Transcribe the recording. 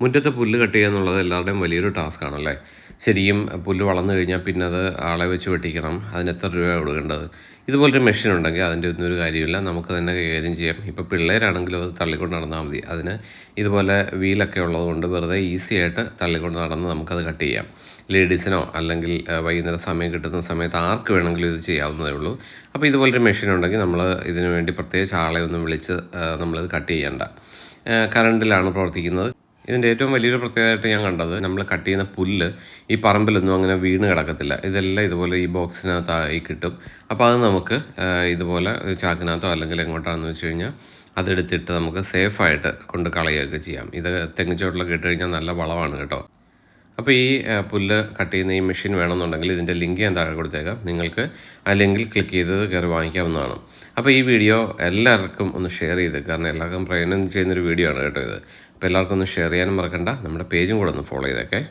മുറ്റത്തെ പുല്ല് കട്ട് ചെയ്യുക എന്നുള്ളത് എല്ലാവരുടെയും വലിയൊരു ടാസ്ക് ആണല്ലേ? ശരിക്കും പുല്ല് വളർന്നു കഴിഞ്ഞാൽ പിന്നെ അത് ആളെ വെച്ച് വെട്ടിക്കണം. അതിന് എത്ര രൂപ കൊടുക്കേണ്ടത്? ഇതുപോലൊരു മെഷീൻ ഉണ്ടെങ്കിൽ അതിന്റെ ഒന്നും ഒരു കാര്യമില്ല നമുക്ക് തന്നെ കൈകാര്യം ചെയ്യാം. ഇപ്പോൾ പിള്ളേരാണെങ്കിലും അത് തള്ളിക്കൊണ്ട് നടന്നാൽ മതി. അതിന് ഇതുപോലെ വീലൊക്കെ ഉള്ളതുകൊണ്ട് വെറുതെ ഈസി ആയിട്ട് തള്ളിക്കൊണ്ട് നടന്ന് നമുക്കത് കട്ട് ചെയ്യാം. ലേഡീസിനോ അല്ലെങ്കിൽ വൈകുന്നേരം സമയം കിട്ടുന്ന സമയത്ത് ആർക്ക് വേണമെങ്കിലും ഇത് ചെയ്യാവുന്നതേ ഉള്ളൂ. അപ്പോൾ ഇതുപോലൊരു മെഷീൻ ഉണ്ടെങ്കിൽ നമ്മൾ ഇതിനു വേണ്ടി പ്രത്യേകിച്ച് ആളെ ഒന്നും വിളിച്ച് നമ്മളിത് കട്ട് ചെയ്യേണ്ട. കറണ്ടിലാണ് പ്രവർത്തിക്കുന്നത്. ഇതിന്റെ ഏറ്റവും വലിയൊരു പ്രത്യേകതയായിട്ട് ഞാൻ കണ്ടത് നമ്മൾ കട്ട് ചെയ്യുന്ന പുല്ല് ഈ പറമ്പിലൊന്നും അങ്ങനെ വീണ് കിടക്കത്തില്ല. ഇതെല്ലാം ഇതുപോലെ ഈ ബോക്സിനകത്തായി കിട്ടും. അപ്പോൾ അത് നമുക്ക് ഇതുപോലെ ചാക്കിനകത്തോ അല്ലെങ്കിൽ എങ്ങോട്ടാണെന്ന് വെച്ച് കഴിഞ്ഞാൽ അതെടുത്തിട്ട് നമുക്ക് സേഫായിട്ട് കൊണ്ട് കളയുകയൊക്കെ ചെയ്യാം. ഇത് തെങ്ങിച്ചോട്ടിലൊക്കെ ഇട്ട് കഴിഞ്ഞാൽ നല്ല വളമാണ് കേട്ടോ. അപ്പോൾ ഈ പുല്ല് കട്ട് ചെയ്യുന്ന ഈ മെഷീൻ വേണമെന്നുണ്ടെങ്കിൽ ഇതിന്റെ ലിങ്ക് ഞാൻ താഴെ കൊടുത്തേക്കാം. നിങ്ങൾക്ക് ആ ലിങ്കിൽ ക്ലിക്ക് ചെയ്തത് കയറി വാങ്ങിക്കാവുന്നതാണ്. അപ്പോൾ ഈ വീഡിയോ എല്ലാവർക്കും ഒന്ന് ഷെയർ ചെയ്ത് കാരണം എല്ലാവർക്കും പ്രയോജനം ചെയ്യുന്നൊരു വീഡിയോ ആണ് കേട്ടോ ഇത്. അപ്പോൾ എല്ലാവർക്കും ഒന്ന് ഷെയർ ചെയ്യാനും മറക്കണ്ട. നമ്മുടെ പേജും കൂടെ ഒന്ന് ഫോളോ ചെയ്തേക്കേ.